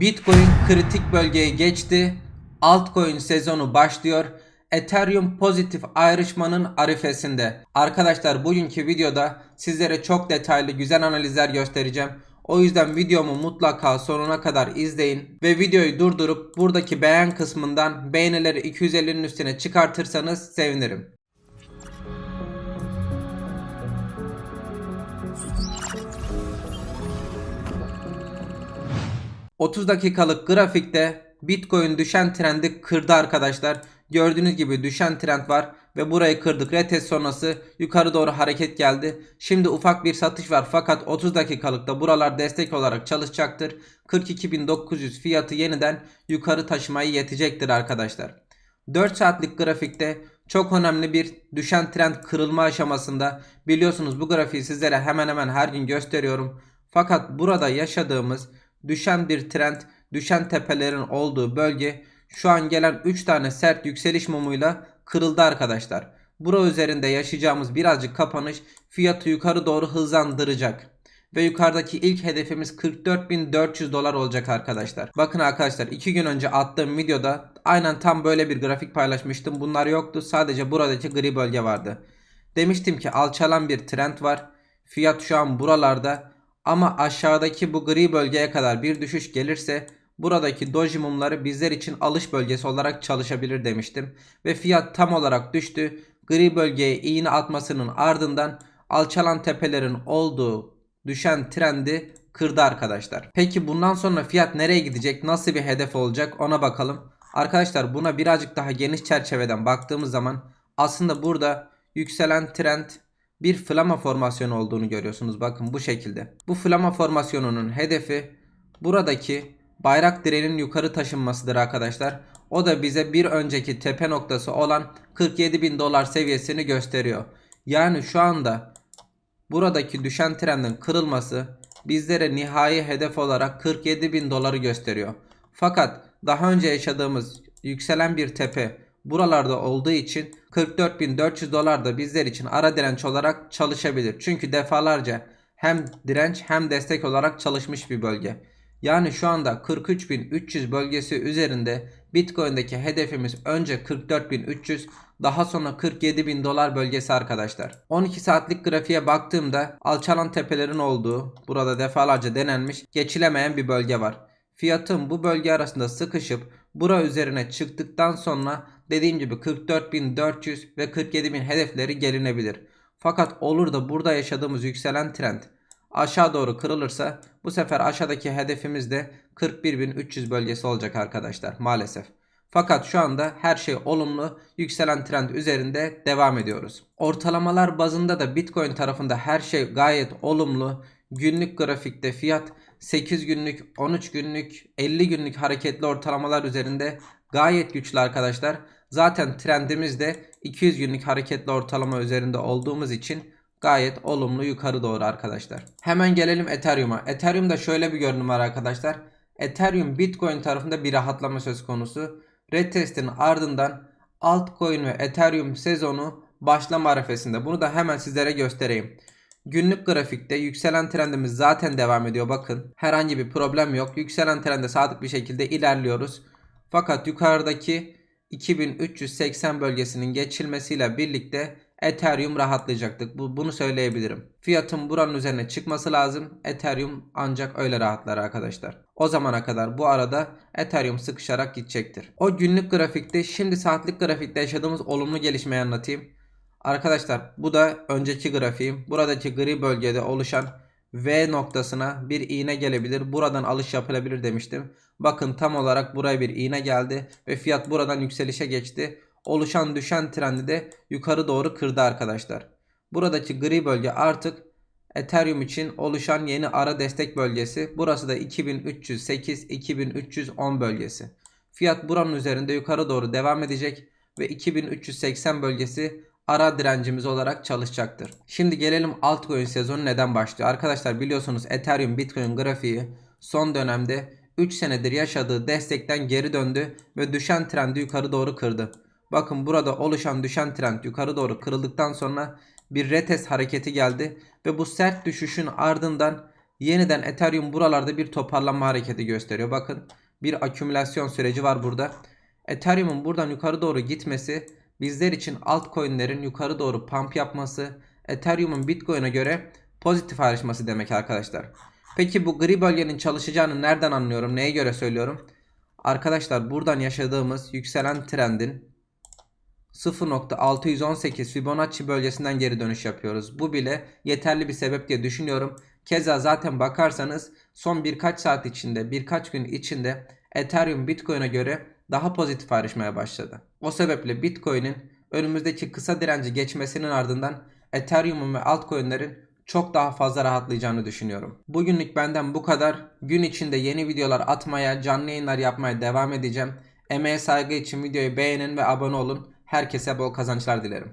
Bitcoin kritik bölgeyi geçti. Altcoin sezonu başlıyor. Ethereum pozitif ayrışmanın arifesinde. Arkadaşlar bugünkü videoda sizlere çok detaylı güzel analizler göstereceğim. O yüzden videomu mutlaka sonuna kadar izleyin ve videoyu durdurup buradaki beğen kısmından beğenileri 250'nin üstüne çıkartırsanız sevinirim. ...30 dakikalık grafikte Bitcoin düşen trendi kırdı arkadaşlar. Gördüğünüz gibi düşen trend var ve burayı kırdık. Retest sonrası yukarı doğru hareket geldi. Şimdi ufak bir satış var fakat 30 dakikalıkta buralar destek olarak çalışacaktır. 42.900 fiyatı yeniden yukarı taşımayı yetecektir arkadaşlar. 4 saatlik grafikte çok önemli bir düşen trend kırılma aşamasında. Biliyorsunuz bu grafiği sizlere hemen hemen her gün gösteriyorum. Fakat burada yaşadığımız düşen bir trend, düşen tepelerin olduğu bölge şu an gelen 3 tane sert yükseliş mumuyla kırıldı arkadaşlar. Bura üzerinde yaşayacağımız birazcık kapanış fiyatı yukarı doğru hızlandıracak. Ve yukarıdaki ilk hedefimiz 44.400 dolar olacak arkadaşlar. Bakın arkadaşlar 2 gün önce attığım videoda aynen tam böyle bir grafik paylaşmıştım. Bunlar yoktu sadece buradaki gri bölge vardı. Demiştim ki alçalan bir trend var. Fiyat şu an buralarda ama aşağıdaki bu gri bölgeye kadar bir düşüş gelirse buradaki doji mumları bizler için alış bölgesi olarak çalışabilir demiştim. Ve fiyat tam olarak düştü. Gri bölgeye iğne atmasının ardından alçalan tepelerin olduğu düşen trendi kırdı arkadaşlar. Peki bundan sonra fiyat nereye gidecek? Nasıl bir hedef olacak? Ona bakalım. Arkadaşlar buna birazcık daha geniş çerçeveden baktığımız zaman aslında burada yükselen trend bir flama formasyonu olduğunu görüyorsunuz. Bakın bu şekilde. Bu flama formasyonunun hedefi buradaki bayrak direğinin yukarı taşınmasıdır arkadaşlar. O da bize bir önceki tepe noktası olan 47 bin dolar seviyesini gösteriyor. Yani şu anda buradaki düşen trendin kırılması bizlere nihai hedef olarak 47 bin doları gösteriyor. Fakat daha önce yaşadığımız yükselen bir tepe buralarda olduğu için 44.400 dolar da bizler için ara direnç olarak çalışabilir. Çünkü defalarca hem direnç hem destek olarak çalışmış bir bölge. Yani şu anda 43.300 bölgesi üzerinde Bitcoin'deki hedefimiz önce 44.300 daha sonra 47.000 dolar bölgesi arkadaşlar. 12 saatlik grafiğe baktığımda alçalan tepelerin olduğu burada defalarca denenmiş geçilemeyen bir bölge var. Fiyatın bu bölge arasında sıkışıp bura üzerine çıktıktan sonra dediğim gibi 44.400 ve 47.000 hedefleri gelinebilir. Fakat olur da burada yaşadığımız yükselen trend aşağı doğru kırılırsa bu sefer aşağıdaki hedefimiz de 41.300 bölgesi olacak arkadaşlar maalesef. Fakat şu anda her şey olumlu yükselen trend üzerinde devam ediyoruz. Ortalamalar bazında da Bitcoin tarafında her şey gayet olumlu. Günlük grafikte fiyat 8 günlük, 13 günlük, 50 günlük hareketli ortalamalar üzerinde gayet güçlü arkadaşlar. Zaten trendimiz de 200 günlük hareketli ortalama üzerinde olduğumuz için gayet olumlu yukarı doğru arkadaşlar. Hemen gelelim Ethereum'a. Ethereum'da şöyle bir görünüm var arkadaşlar. Ethereum Bitcoin tarafında bir rahatlama söz konusu. Retest'in ardından altcoin ve Ethereum sezonu başlama arifesinde. Bunu da hemen sizlere göstereyim. Günlük grafikte yükselen trendimiz zaten devam ediyor bakın. Herhangi bir problem yok. Yükselen trende sadık bir şekilde ilerliyoruz. Fakat yukarıdaki 2380 bölgesinin geçilmesiyle birlikte Ethereum rahatlayacaktık. Bu, bunu söyleyebilirim. Fiyatın buranın üzerine çıkması lazım. Ethereum ancak öyle rahatlar arkadaşlar. O zamana kadar bu arada Ethereum sıkışarak gidecektir. O günlük grafikte şimdi saatlik grafikte yaşadığımız olumlu gelişmeyi anlatayım. Arkadaşlar bu da önceki grafiğim. Buradaki gri bölgede oluşan V noktasına bir iğne gelebilir. Buradan alış yapılabilir demiştim. Bakın tam olarak buraya bir iğne geldi ve fiyat buradan yükselişe geçti. Oluşan düşen trendi de yukarı doğru kırdı arkadaşlar. Buradaki gri bölge artık Ethereum için oluşan yeni ara destek bölgesi. Burası da 2308-2310 bölgesi. Fiyat buranın üzerinde yukarı doğru devam edecek ve 2380 bölgesi ara direncimiz olarak çalışacaktır. Şimdi gelelim altcoin sezonu neden başlıyor? Arkadaşlar biliyorsunuz Ethereum Bitcoin grafiği son dönemde 3 senedir yaşadığı destekten geri döndü ve düşen trendi yukarı doğru kırdı. Bakın burada oluşan düşen trend yukarı doğru kırıldıktan sonra bir retest hareketi geldi ve bu sert düşüşün ardından Yeniden Ethereum buralarda bir toparlanma hareketi gösteriyor. Bakın bir akümülasyon süreci var burada. Ethereum'un buradan yukarı doğru gitmesi bizler için altcoin'lerin yukarı doğru pump yapması, Ethereum'un Bitcoin'e göre pozitif ayrışması demek arkadaşlar. Peki bu gri bölgenin çalışacağını nereden anlıyorum? Neye göre söylüyorum? Arkadaşlar buradan yaşadığımız yükselen trendin 0.618 Fibonacci bölgesinden geri dönüş yapıyoruz. Bu bile yeterli bir sebep diye düşünüyorum. Keza zaten bakarsanız son birkaç saat içinde, birkaç gün içinde Ethereum Bitcoin'e göre daha pozitif ayrışmaya başladı. O sebeple Bitcoin'in önümüzdeki kısa direnci geçmesinin ardından Ethereum'un ve altcoin'lerin çok daha fazla rahatlayacağını düşünüyorum. Bugünlük benden bu kadar. Gün içinde yeni videolar atmaya, canlı yayınlar yapmaya devam edeceğim. Emeğe saygı için videoyu beğenin ve abone olun. Herkese bol kazançlar dilerim.